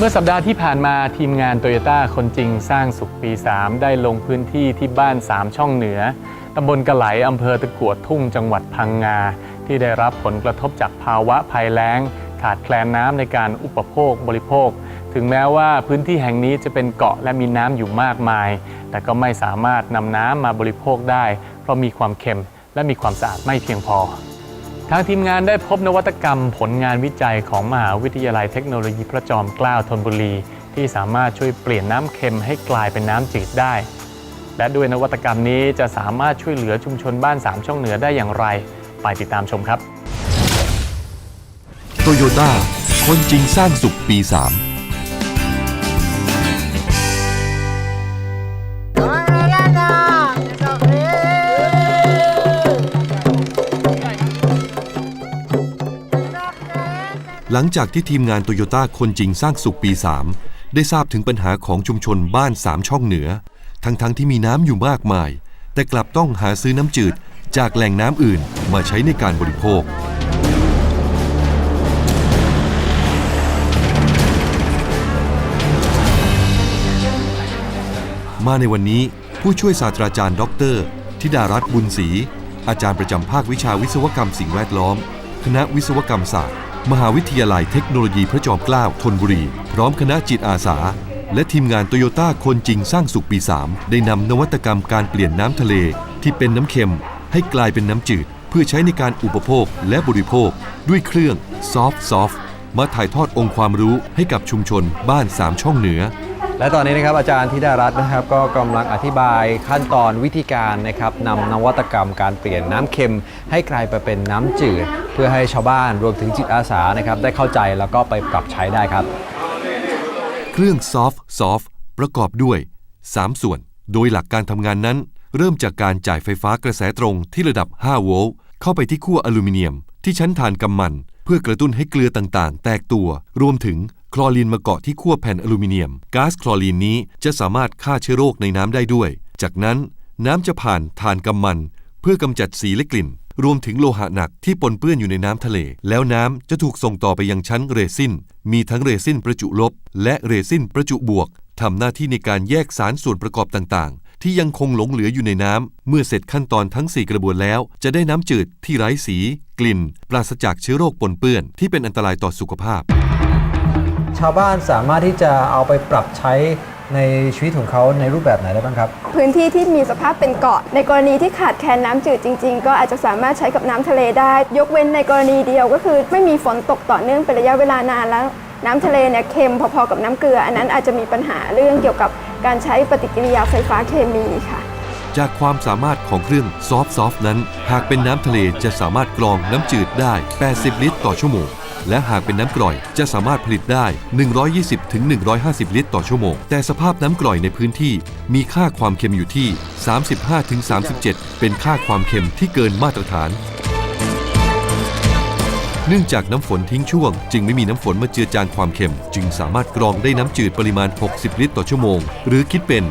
เมื่อสัปดาห์ที่ผ่านมาทีมงานโตโยต้าคนจริงสร้างสุขปี 3 ได้ลงพื้นที่ที่บ้าน 3 ช่องเหนือ ตำบลกะไหลอำเภอตะกัวทุ่งจังหวัดพังงา ที่ได้รับผลกระทบจากภาวะภัยแล้ง ขาดแคลนน้ำในการอุปโภคบริโภค ถึงแม้ว่าพื้นที่แห่งนี้จะเป็นเกาะและมีน้ำอยู่มากมาย แต่ก็ไม่สามารถนำน้ำมาบริโภคได้ เพราะมีความเค็มและมีความสะอาดไม่เพียงพอ ทางทีมงานได้พบนวัตกรรมผลงานวิจัยของมหาวิทยาลัยเทคโนโลยีพระจอมเกล้าธนบุรี ที่สามารถช่วยเปลี่ยนน้ำเค็มให้กลายเป็นน้ำจืดได้ และด้วยนวัตกรรมนี้จะสามารถช่วยเหลือชุมชนบ้าน 3 ช่องเหนือได้อย่างไร ไปติดตามชมครับโตโยต้าคนจริงสร้างสุขปี 3 หลังจากที่ทีมงานโตโยต้าคนจริงสร้างสุขปี 3 ได้ทราบถึงปัญหาของชุมชนบ้าน3ช่องเหนือ ทั้งๆทที่มีน้ำอยู่มากมาย แต่กลับต้องหาซื้อน้ำจืดจากแหล่งน้ำอื่นมาใช้ในการบริโภค มาในวันนี้ผู้ช่วยศาสตราจารย์ ดร ธิดารัตน์บุญศรีอาจารย์ประจำภาควิชาวิศวกรรมสิ่งแวดล้อม คณะวิศวกรรมศาสตร์ มหาวิทยาลัยเทคโนโลยีพระจอมเกล้าธนบุรี พร้อมคณะจิตอาสา และทีมงานโตโยต้าคนจริงสร้างสุขปี 3 ได้นำนวัตกรรมการเปลี่ยนน้ำทะเล ที่เป็นน้ำเค็ม ให้กลายเป็นน้ำจืด เพื่อใช้ในการอุปโภคและบริโภค ด้วยเครื่องซอฟต์ซอฟมาถ่ายทอดองค์ความรู้ให้กับชุมชนบ้านสามช่องเหนือ และตอนนี้นะครับอาจารย์ธิดารัตน์นะครับ ก็กำลังอธิบายขั้นตอนวิธีการนะครับนำนวัตกรรมการเปลี่ยนน้ำเค็ม ให้กลายไปเป็นน้ำจืด เพื่อให้ชาวบ้านรวมถึงจิตอาสานะครับได้เข้าใจแล้วก็ไปปรับใช้ได้ครับ เครื่องซอฟต์ซอฟประกอบด้วย 3 ส่วน โดยหลักการทำงานนั้น เริ่มจากการจ่ายไฟฟ้ากระแสตรงที่ระดับ 5 โวลต์เข้าไปที่ขั้วอลูมิเนียม ที่ชั้นฐานกำมัน เพื่อกระตุ้นให้เกลือต่างๆ แตกตัว รวมถึง ลอรีนมาเกาะที่ขั้วแผ่นอลูมิเนียมก๊าซคลอรีนนี้จะสามารถฆ่าเชื้อโรคในน้ำได้ด้วย จากนั้นน้ำจะผ่านฐานกำมัน เพื่อกำจัดสีและกลิ่น รวมถึงโลหะหนักที่ปนเปื้อนอยู่ในน้ำทะเล แล้วน้ำจะถูกส่งต่อไปยังชั้นเรซินมีทั้งเรซินประจุลบ และเรซินประจุบวกทำหน้าที่ในการแยกสารส่วนประกอบต่างๆ ที่ยังคงหลงเหลืออยู่ในน้ำ เมื่อเสร็จขั้นตอนทั้ง 4 กระบวนแล้ว จะได้น้ำจืดที่ไร้สี กลิ่น ปราศจากเชื้อโรคปนเปื้อนที่เป็นอันตรายต่อสุขภาพ ชาวบ้านสามารถที่จะเอาไปปรับใช้ในชีวิตของเขาในรูปแบบไหนได้บ้างครับ พื้นที่ที่มีสภาพเป็นเกาะ ในกรณีที่ขาดแคลนน้ำจืดจริง ๆ ก็อาจจะสามารถใช้กับน้ำทะเลได้ ยกเว้นในกรณีเดียวก็คือ ไม่มีฝนตกต่อเนื่องเป็นระยะเวลานานแล้ว น้ำทะเลเนี่ยเค็มพอๆกับน้ำเกลือ อันนั้นอาจจะมีปัญหาเรื่องเกี่ยวกับการใช้ปฏิกิริยาไฟฟ้าเคมีค่ะ จากความสามารถของเครื่องซอฟต์ซอฟนั้น หากเป็นน้ำทะเลจะสามารถกรองน้ำจืดได้ 80 ลิตร ต่อชั่วโมง และหากเป็นน้ำกร่อยจะสามารถผลิตได้ 120ถึง150 ลิตรต่อชั่วโมง แต่สภาพน้ำกร่อยในพื้นที่ มีค่าความเค็มอยู่ที่ 35ถึง37 เป็นค่าความเค็มที่เกินมาตรฐาน เนื่องจากน้ำฝนทิ้งช่วง จึงไม่มีน้ำฝนมาเจือจางความเค็ม จึงสามารถกรองได้น้ำจืดปริมาณ 60 ลิตรต่อชั่วโมง หรือคิดเป็น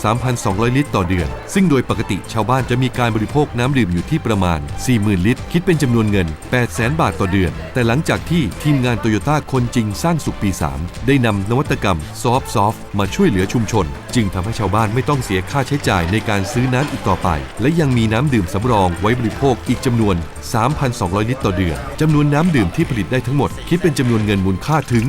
43,200 ลิตรต่อเดือน ซึ่งโดยปกติชาวบ้านจะมีการบริโภคน้ำดื่มอยู่ที่ประมาณ 40,000 ลิตร คิดเป็นจำนวนเงิน 800,000 บาทต่อเดือน แต่หลังจากที่ทีมงานโตโยต้าคนจริงสร้างสุขปี 3 ได้นำนวัตกรรมซอฟต์ซอฟมาช่วยเหลือชุมชน จึงทำให้ชาวบ้านไม่ต้องเสียค่าใช้จ่ายในการซื้อน้ำอีกต่อไป และยังมีน้ำดื่มสำรองไว้บริโภคอีกจำนวน 3,200 ลิตรต่อเดือนจำนวนน้ำดื่มที่ผลิตได้ทั้งหมด คิดเป็นจำนวนเงินมูลค่าถึง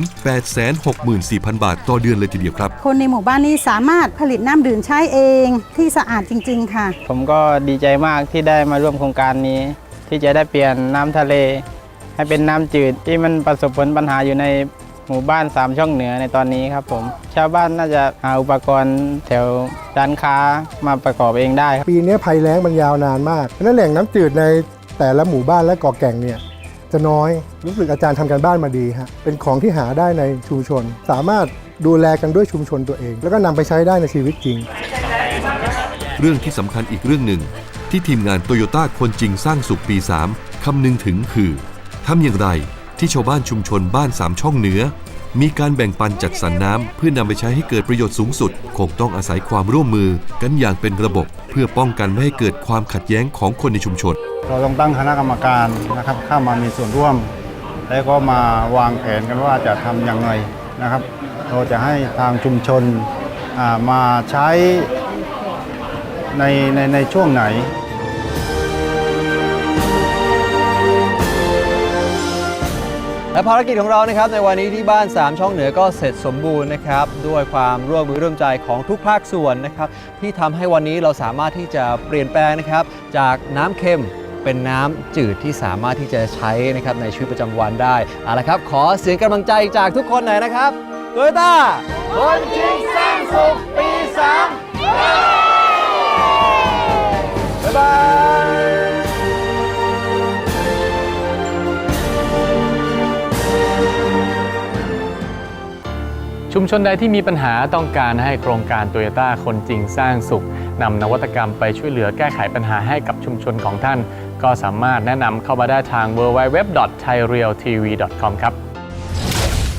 864,000 บาท ต่อเดือนเลยทีเดียวครับ คนในหมู่บ้านนี้สามารถผลิตน้ำดื่มใช้เองที่สะอาดจริง ๆ ค่ะ ผมก็ดีใจมากที่ได้มาร่วมโครงการนี้ ที่จะได้เปลี่ยนน้ำทะเล ให้เป็นน้ำจืดที่มันประสบผลปัญหาอยู่ในหมู่บ้านสามช่องเหนือในตอนนี้ครับผมชาวบ้านน่าจะหาอุปกรณ์แถวร้านค้ามาประกอบเองได้ครับปีนี้ภัยแล้งมันยาวนานมากเพราะฉะนั้นแหล่งน้ำจืดในแต่ละหมู่บ้านและเกาะแก่งเนี่ย จะน้อยรู้สึกอาจารย์ทำการบ้านมาดีฮะเป็นของที่หาได้ในชุมชน สามารถดูแลกันด้วยชุมชนตัวเอง แล้วก็นำไปใช้ได้ในชีวิตจริง เรื่องที่สำคัญอีกเรื่องหนึ่ง ที่ทีมงานโตโยต้าคนจริงสร้างสุขปี 3คำนึงถึงคือทำอย่างไรที่ชาวบ้านชุมชนบ้าน3ช่องเหนือ มีการแบ่งปันจัดสรรน้ำเพื่อนำไปใช้ให้เกิดประโยชน์สูงสุด คงต้องอาศัยความร่วมมือกันอย่างเป็นระบบ เพื่อป้องกันไม่ให้เกิดความขัดแย้งของคนในชุมชน เราต้องตั้งคณะกรรมการนะครับเข้ามามีส่วนร่วม แล้วก็มาวางแผนกันว่าจะทำอย่างไรนะครับ เราจะให้ทางชุมชนมาใช้ในในในช่วงไหน และภารกิจของเรานะครับในวันนี้ที่บ้าน 3 ช่องเหนือก็เสร็จสมบูรณ์นะครับด้วยความร่วมมือร่วมใจของทุกภาคส่วนนะครับที่ทำให้วันนี้เราสามารถที่จะเปลี่ยนแปลงนะครับจากน้ำเค็มเป็นน้ำจืดที่สามารถที่จะใช้นะครับในชีวิตประจำวันได้เอาละครับ ขอเสียงกำลังใจจากทุกคนหน่อยนะครับโตโยต้าคนจริงสร้างสุขปี3บ๊ายบาย ชุมชนใดที่มีปัญหาต้องการให้โครงการโตโยต้าคนจริงสร้างสุขนำนวัตกรรมไปช่วยเหลือแก้ไขปัญหาให้กับชุมชนของท่าน ก็สามารถแนะนำเข้ามาได้ทาง www.thairealtv.com ครับ